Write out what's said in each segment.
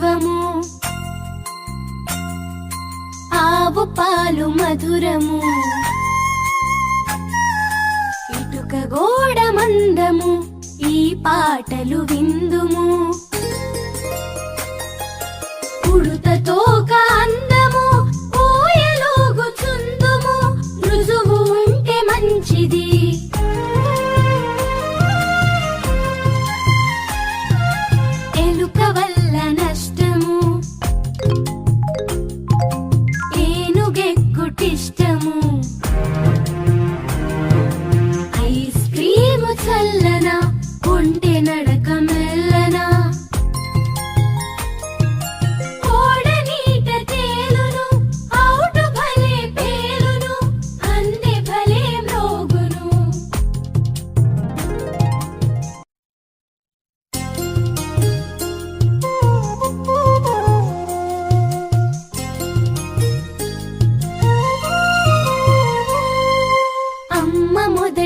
జీవము ఆవు పాలు మధురము. ఇటుక గోడ మందము ఈ పాటలు విందుము. ఉడుతతో అందము ఊయలోగుచుందుము మృదువు ఉంటే మంచిది.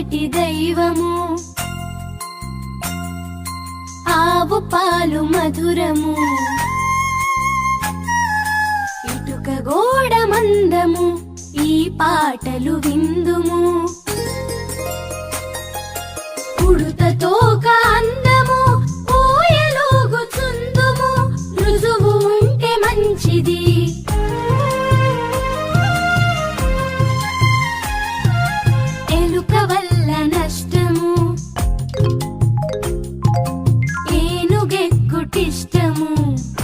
మొదటి దైవము. ఆవు పాలు మధురము. ఇటుక గోడ మందము ఈ పాటలు విందుము. down.